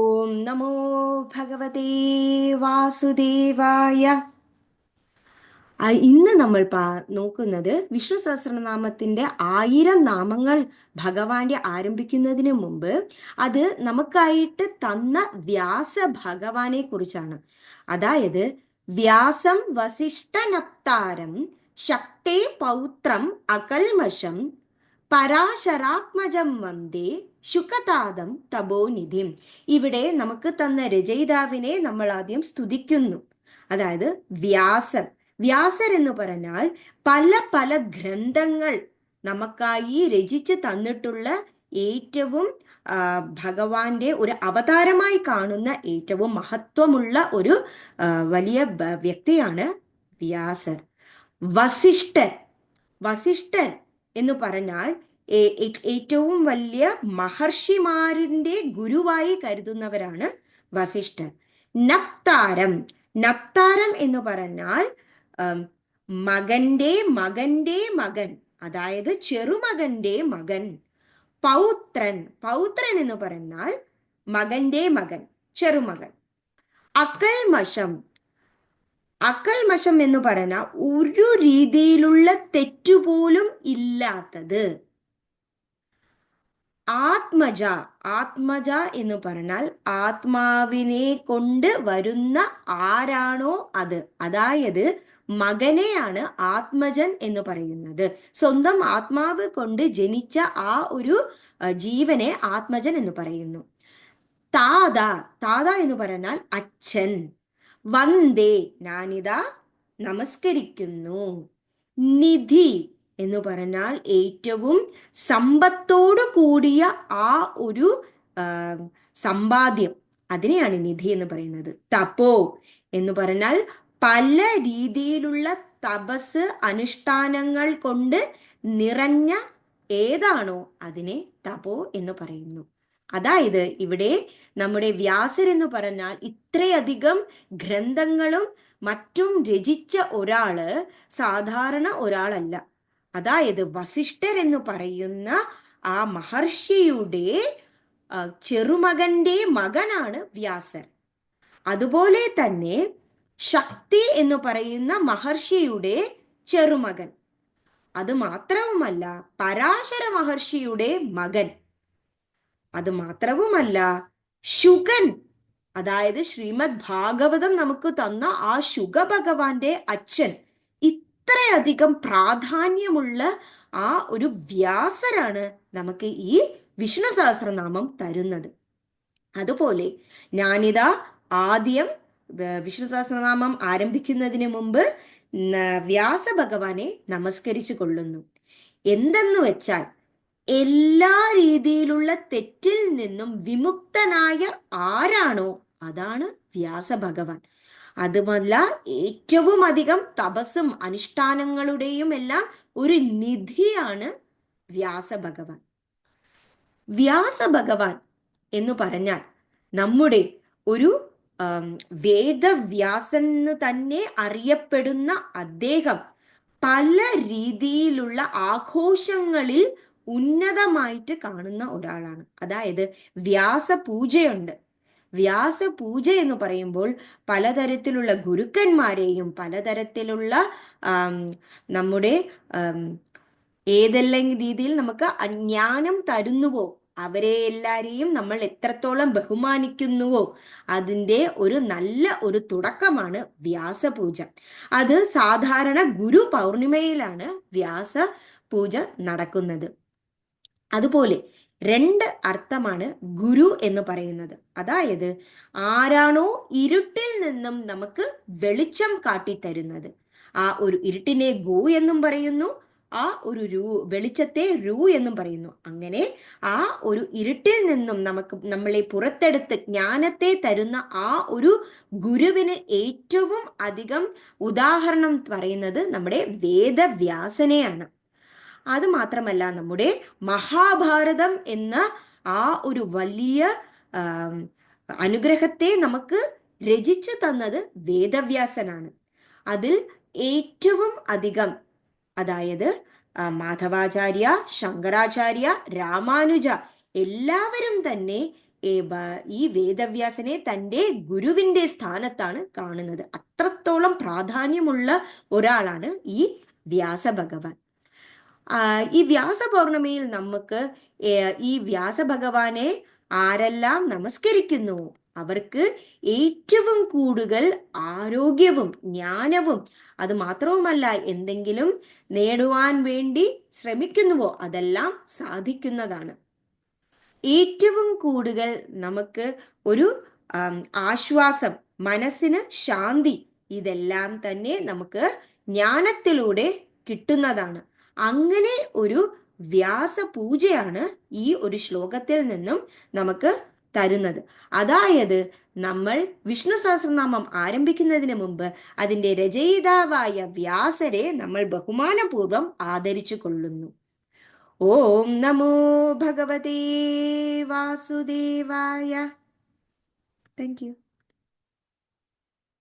ഓം നമോ ഭഗവതേ വാസുദേവായ. ഇന്ന് നമ്മൾ പാ നോക്കുന്നത് വിഷ്ണു സഹസ്രനാമത്തിന്റെ ആയിരം നാമങ്ങൾ ഭഗവാന്റെ ആരംഭിക്കുന്നതിന് മുമ്പ് അത് നമുക്കായിട്ട് തന്ന വ്യാസ ഭഗവാനെ കുറിച്ചാണ്. അതായത് വ്യാസം വസിഷ്ഠനപ്താരം ശക്തേ പൗത്രം അകൽമഷം പരാശരാത്മജം വന്ദേ ശുകതാദം തപോനിധിം ഇവിടെ നമുക്ക് തന്ന രചയിതാവിനെ നമ്മൾ ആദ്യം സ്തുതിക്കുന്നു. അതായത് വ്യാസൻ. വ്യാസർ എന്ന് പറഞ്ഞാൽ പല പല ഗ്രന്ഥങ്ങൾ നമുക്കായി രചിച്ച് തന്നിട്ടുള്ള ഏറ്റവും ഭഗവാന്റെ ഒരു അവതാരമായി കാണുന്ന ഏറ്റവും മഹത്വമുള്ള ഒരു വലിയ വ്യക്തിയാണ് വ്യാസർ വസിഷ്ഠൻ. വസിഷ്ഠൻ എന്ന് പറഞ്ഞാൽ ഏറ്റവും വലിയ മഹർഷിമാരിന്റെ ഗുരുവായി കരുതുന്നവരാണ് വസിഷ്ഠൻ. നപ്താരം. നപ്താരം എന്ന് പറഞ്ഞാൽ മകന്റെ മകന്റെ മകൻ അതായത് ചെറുമകന്റെ മകൻ. പൗത്രൻ. പൗത്രൻ എന്ന് പറഞ്ഞാൽ മകന്റെ മകൻ ചെറുമകൻ. അക്കൽമഷം. അക്കൽമഷം എന്ന് പറഞ്ഞാൽ ഒരു രീതിയിലുള്ള തെറ്റുപോലും ഇല്ലാത്തത്. ആത്മജ ആത്മജ എന്ന് പറഞ്ഞാൽ ആത്മാവിനെ കൊണ്ട് വരുന്ന ആരാണോ അത്. അതായത് മകനെയാണ് ആത്മജൻ എന്ന് പറയുന്നത്. സ്വന്തം ആത്മാവ് കൊണ്ട് ജനിച്ച ആ ഒരു ജീവനെ ആത്മജൻ എന്ന് പറയുന്നു. താത താത എന്ന് പറഞ്ഞാൽ അച്ഛൻ. വന്ദേ. ഞാനിതാ നമസ്കരിക്കുന്നു. നിധി എന്ന് പറഞ്ഞാൽ ഏറ്റവും സമ്പത്തോടു കൂടിയ ആ ഒരു സമ്പാദ്യം. അതിനെയാണ് നിധി എന്ന് പറയുന്നത്. തപോ എന്ന് പറഞ്ഞാൽ പല രീതിയിലുള്ള തപസ് അനുഷ്ഠാനങ്ങൾ കൊണ്ട് നിറഞ്ഞ ഏതാണോ അതിനെ തപോ എന്ന് പറയുന്നു. അതായത് ഇവിടെ നമ്മുടെ വ്യാസർ എന്ന് പറഞ്ഞാൽ ഇത്രയധികം ഗ്രന്ഥങ്ങളും മറ്റും രചിച്ച ഒരാൾ സാധാരണ ഒരാളല്ല. അതായത് വസിഷ്ഠർ എന്ന് പറയുന്ന ആ മഹർഷിയുടെ ചെറുമകന്റെ മകനാണ് വ്യാസർ. അതുപോലെ തന്നെ ശക്തി എന്ന് പറയുന്ന മഹർഷിയുടെ ചെറുമകൻ. അത് മാത്രവുമല്ല പരാശര മഹർഷിയുടെ മകൻ. അത് മാത്രവുമല്ല ശുഗൻ അതായത് ശ്രീമദ് ഭാഗവതം നമുക്ക് തന്ന ആ ശുഗ ഭഗവാന്റെ അച്ഛൻ ഇത്രയധികം പ്രാധാന്യമുള്ള ആ ഒരു വ്യാസരാണ് നമുക്ക് ഈ വിഷ്ണു സഹസ്രനാമം തരുന്നത്. അതുപോലെ ഞാനിതാ ആദ്യം വിഷ്ണു സഹസ്രനാമം ആരംഭിക്കുന്നതിന് മുമ്പ് വ്യാസ ഭഗവാനെ നമസ്കരിച്ചു കൊള്ളുന്നു. എന്തെന്ന് വെച്ചാൽ എല്ലാ രീതിയിലുള്ള തെറ്റിൽ നിന്നും വിമുക്തനായ ആരാണോ? അതാണ് വ്യാസ ഭഗവാൻ അതുമല്ല ഏറ്റവും അധികം തപസ്സും അനുഷ്ഠാനങ്ങളുടെയും എല്ലാം ഒരു നിധിയാണ് വ്യാസ ഭഗവാൻ വ്യാസ ഭഗവാൻ എന്ന് പറഞ്ഞാൽ നമ്മുടെ ഒരു വേദവ്യാസൻ തന്നെ അറിയപ്പെടുന്ന അദ്ദേഹം പല രീതിയിലുള്ള ആഘോഷങ്ങളിൽ ഉന്നതമായിട്ട് കാണുന്ന ഒരാളാണ്. അതായത് വ്യാസപൂജയുണ്ട്. വ്യാസപൂജ എന്ന് പറയുമ്പോൾ പലതരത്തിലുള്ള ഗുരുക്കന്മാരെയും പലതരത്തിലുള്ള നമ്മുടെ ഏതെല്ലാം രീതിയിൽ നമുക്ക് അജ്ഞാനം തരുന്നുവോ അവരെ എല്ലാരെയും നമ്മൾ എത്രത്തോളം ബഹുമാനിക്കുന്നുവോ അതിന്റെ ഒരു നല്ല ഒരു തുടക്കമാണ് വ്യാസപൂജ. അത് സാധാരണ ഗുരു പൗർണിമയിലാണ് വ്യാസ പൂജ നടക്കുന്നത്. അതുപോലെ രണ്ട് അർത്ഥമാണ് ഗുരു എന്ന് പറയുന്നത്. അതായത് ആരാണോ ഇരുട്ടിൽ നിന്നും നമുക്ക് വെളിച്ചം കാട്ടിത്തരുന്നത്. ആ ഒരു ഇരുട്ടിനെ ഗോ എന്നും പറയുന്നു ആ ഒരു രൂ വെളിച്ചത്തെ രൂ എന്നും പറയുന്നു. അങ്ങനെ ആ ഒരു ഇരുട്ടിൽ നിന്നും നമുക്ക് നമ്മളെ പുറത്തെടുത്ത് ജ്ഞാനത്തെ തരുന്ന ആ ഒരു ഗുരുവിന് ഏറ്റവും അധികം ഉദാഹരണം പറയുന്നത് നമ്മുടെ വേദവ്യാസനെയാണ്. അത് മാത്രമല്ല നമ്മുടെ മഹാഭാരതം എന്ന ആ ഒരു വലിയ അനുഗ്രഹത്തെ നമുക്ക് രചിച്ചു തന്നത് വേദവ്യാസനാണ്. അതിൽ ഏറ്റവും അധികം അതായത് മാധവാചാര്യ ശങ്കരാചാര്യ രാമാനുജ എല്ലാവരും തന്നെ ഈ വേദവ്യാസനെ തന്റെ ഗുരുവിന്റെ സ്ഥാനത്താണ് കാണുന്നത്. അത്രത്തോളം പ്രാധാന്യമുള്ള ഒരാളാണ് ഈ വ്യാസഭഗവാൻ. ഈ വ്യാസപൗർണമിയിൽ നമുക്ക് ഈ വ്യാസ ഭഗവാനെ ആരെല്ലാം നമസ്കരിക്കുന്നു? അവർക്ക് ഏറ്റവും കൂടുതൽ ആരോഗ്യവും ജ്ഞാനവും അത് മാത്രവുമല്ല എന്തെങ്കിലും നേടുവാൻ വേണ്ടി ശ്രമിക്കുന്നുവോ? അതെല്ലാം സാധിക്കുന്നതാണ്. ഏറ്റവും കൂടുതൽ നമുക്ക് ഒരു ആശ്വാസം മനസ്സിന് ശാന്തി ഇതെല്ലാം തന്നെ നമുക്ക് ജ്ഞാനത്തിലൂടെ കിട്ടുന്നതാണ്. അങ്ങനെ ഒരു വ്യാസപൂജയാണ് ഈ ഒരു ശ്ലോകത്തിൽ നിന്നും നമുക്ക് തരുന്നത്. അതായത് നമ്മൾ വിഷ്ണു സഹസ്രനാമം ആരംഭിക്കുന്നതിന് മുമ്പ് അതിന്റെ രചയിതാവായ വ്യാസരെ നമ്മൾ ബഹുമാനപൂർവം ആദരിച്ചു കൊള്ളുന്നു. ഓം നമോ ഭഗവതേ വാസുദേവായ. Thank you